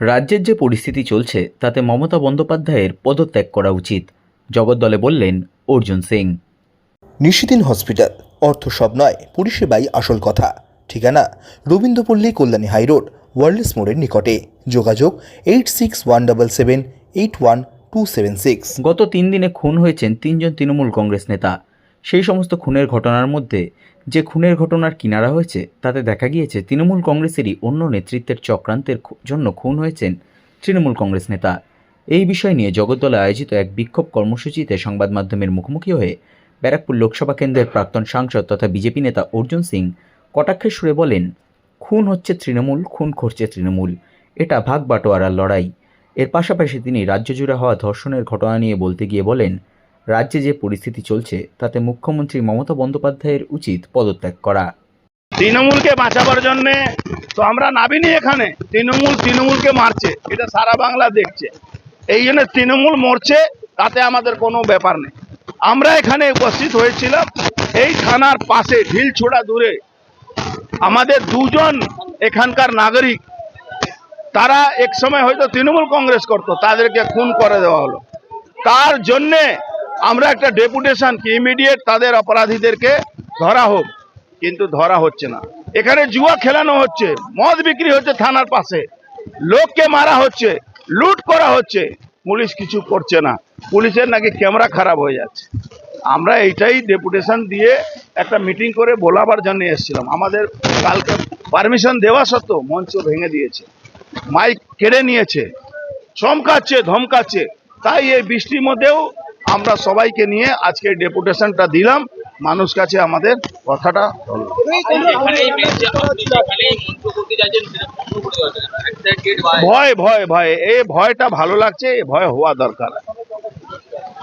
রাজ্যের যে পরিস্থিতি চলছে তাতে মমতা বন্দ্যোপাধ্যায়ের পদত্যাগ করা উচিত জগদ্দলে বললেন অর্জুন সিং। নিশিদিন হসপিটাল অর্থ সব নয় পরিষেবাই আসল কথা। ঠিকানা রবীন্দ্রপল্লী কল্যাণী হাইরোড ওয়ার্ল্ডস মোড়ের নিকটে। যোগাযোগ eight six one double seven eight one two seven six. গত তিন দিনে খুন হয়েছেন তিনজন তৃণমূল কংগ্রেস নেতা। সেই সমস্ত খুনের ঘটনার মধ্যে যে খুনের ঘটনার কিনারা হয়েছে, তাতে দেখা গিয়েছে তৃণমূল কংগ্রেসেরই অন্য নেতৃত্বের চক্রান্তের জন্য খুন হয়েছেন তৃণমূল কংগ্রেস নেতা। এই বিষয় নিয়ে জগদ্দলে আয়োজিত এক বিক্ষোভ কর্মসূচিতে সংবাদ মাধ্যমের মুখোমুখি হয়ে ব্যারাকপুর লোকসভা কেন্দ্রের প্রাক্তন সাংসদ তথা বিজেপি নেতা অর্জুন সিং কটাক্ষের সুরে বলেন, খুন হচ্ছে তৃণমূল, খুন করছে তৃণমূল। এটা ভাগ বাটোয়ারার লড়াই। এর পাশাপাশি তিনি রাজ্য জুড়ে হওয়া ধর্ষণের ঘটনা নিয়ে বলতে গিয়ে বলেন রাজ্যে যে পরিস্থিতি চলছে, তাতে মুখ্যমন্ত্রী মমতা বন্দ্যোপাধ্যায়ের উচিত পদত্যাগ করা। তৃণমূলকে বাঁচাবার জন্য তো আমরা নাবিনি এখানে। তৃণমূল তৃণমূলকে মারছে, এটা সারা বাংলা দেখছে। এই জন্য তৃণমূল মরছে, তাতে আমাদের কোনো ব্যাপার নেই। আমরা এখানে উপস্থিত হয়েছিলাম, এই থানার পাশে ঢিল ছোড়া দূরে। আমাদের দুজন এখানকার নাগরিক, তারা এক সময় হয়তো তৃণমূল কংগ্রেস করতো, তাদেরকে খুন করে দেওয়া হলো। তার জন্যে আমরা একটা ডেপুটেশন কি ইমিডিয়েট তাদের অপরাধীদেরকে ধরা হোক, কিন্তু ধরা হচ্ছে না। এখানে জুয়া খেলানো হচ্ছে, মদ বিক্রি হচ্ছে থানার পাশে, লোককে মারা হচ্ছে, লুট করা হচ্ছে, পুলিশ কিছু করছে না। পুলিশের নাকি ক্যামেরা খারাপ হয়ে যাচ্ছে। আমরা এইটাই ডেপুটেশন দিয়ে একটা মিটিং করে বলাবার জন্য এসেছিলাম। আমাদের কালকে পারমিশন দেওয়া সত্ত্বেও মঞ্চ ভেঙে দিয়েছে। মাইক কেড়ে নিয়েছে। চমকাচ্ছে, ধমকাচ্ছে। তাই এই বৃষ্টির মধ্যেও আমরা সবাইকে নিয়ে আজকে ডেপুটেশনটা দিলাম মানুষ কাছে আমাদের কথাটা ভয় ভয় ভয় এ ভয়টা ভালো লাগছে এ ভয় হওয়া দরকার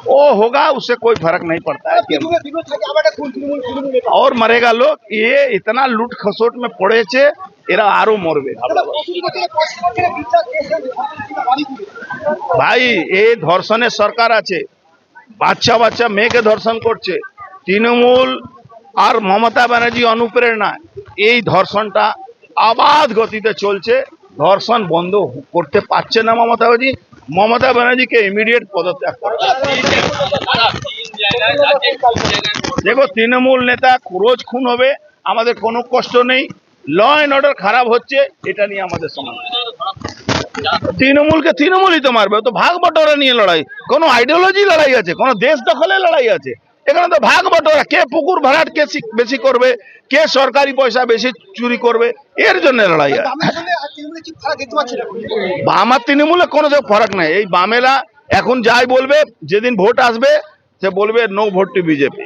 वो होगा उससे कोई फ़र्क नहीं पड़ता है और मरेगा लोग ये इतना लूट खसोट में पड़े छे एरा आरो मरबे भाई ये धर्षण सरकार আছে বাচ্চা বাচ্চা মেয়েকে ধর্ষণ করছে। তৃণমূল আর মমতা ব্যানার্জি অনুপ্রেরণা এই ধর্ষণটা আবাদ গতিতে চলছে। ধর্ষণ বন্ধ করতে পারছে না মমতা ব্যানার্জি। মমতা ব্যানার্জিকে ইমিডিয়েট পদত্যাগ জায়গায় দেখো, তৃণমূল নেতা রোজ খুন হবে, আমাদের কোনো কষ্ট নেই। ল অ্যান্ড অর্ডার খারাপ হচ্ছে, এটা নিয়ে আমাদের সমাধান তৃণমূলকে তৃণমূলই তো মারবে তো ভাগ বটোয়ারা নিয়ে লড়াই। কোনো আইডিওলজি লড়াই আছে কোনো দেশ দখলে লড়াই আছে। এখানে তো ভাগ বটোয়ারা কে পুকুর ভাড়াট কে বেশি করবে কে সরকারি পয়সা বেশি চুরি করবে এর জন্য লড়াই আছে। বাম আর তৃণমূলে কোনো ফারাক নাই। এই বামেরা এখন যাই বলবে যেদিন ভোট আসবে সে বলবে no vote to BJP